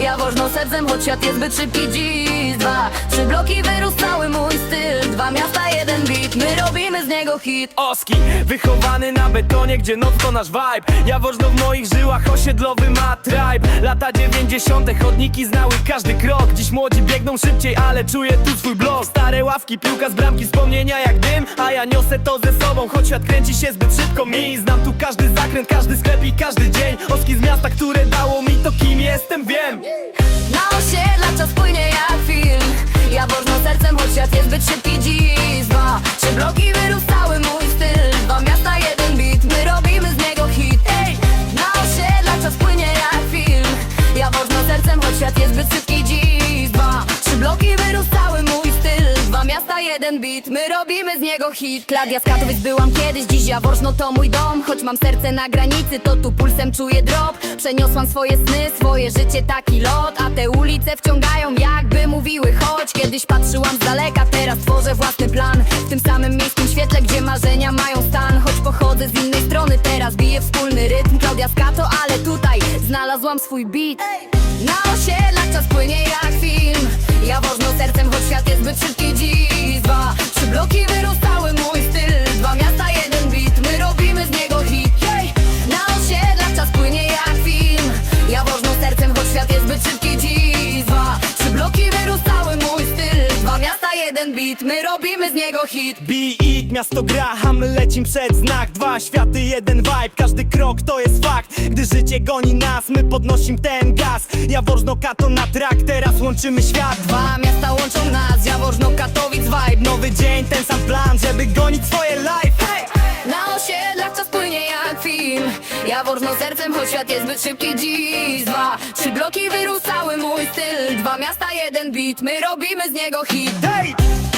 Jaworzno sercem, choć świat jest zbyt szybki dziś. Dwa, trzy bloki wyrósł cały mój styl. Dwa miasta, jeden beat, my robimy z niego hit. Oski, wychowany na betonie, gdzie noc to nasz vibe. Jaworzno w moich żyłach, osiedlowy ma tribe. Lata dziewięćdziesiąte, chodniki znały każdy krok. Dziś młodzi biegną szybciej, ale czuję tu swój blok. Stare ławki, piłka z bramki, wspomnienia jak dym A ja niosę to ze sobą, choć świat kręci się zbyt szybko mi. Znam tu każdy zakręt, każdy sklep i każdy dzień. Oski z miasta, które dało mi to kim jestem, wiem. Na osiedlach czas jeden beat, my robimy z niego hit. Kladia z Katowic byłam kiedyś, dziś Jaworzno to mój dom. Choć mam serce na granicy, to tu pulsem czuję drop. Przeniosłam swoje sny, swoje życie taki lot. A te ulice wciągają jakby mówiły chodź Kiedyś patrzyłam z daleka, teraz tworzę własny plan. W tym samym miejskim świetle, gdzie marzenia mają stan. Choć pochodzę z innej strony, teraz biję wspólny rytm. Klaudia z Kato, ale tutaj znalazłam swój beat. Na osiedlach czas płynie jak film jeden beat, my robimy z niego hit. Beat, miasto gra, a my lecim przed znak. Dwa światy, jeden vibe, każdy krok to jest fakt. Gdy życie goni nas, my podnosimy ten gaz. Jaworzno kato na trak, teraz łączymy świat. Dwa miasta łączą nas, Jaworzno, Katowic, vibe. Nowy dzień, ten sam plan, żeby gonić swoje life Jaworzno sercem, choć świat jest zbyt szybki dziś. Dwa, trzy bloki wyrósł cały mój styl. Dwa miasta, jeden beat, my robimy z niego hit!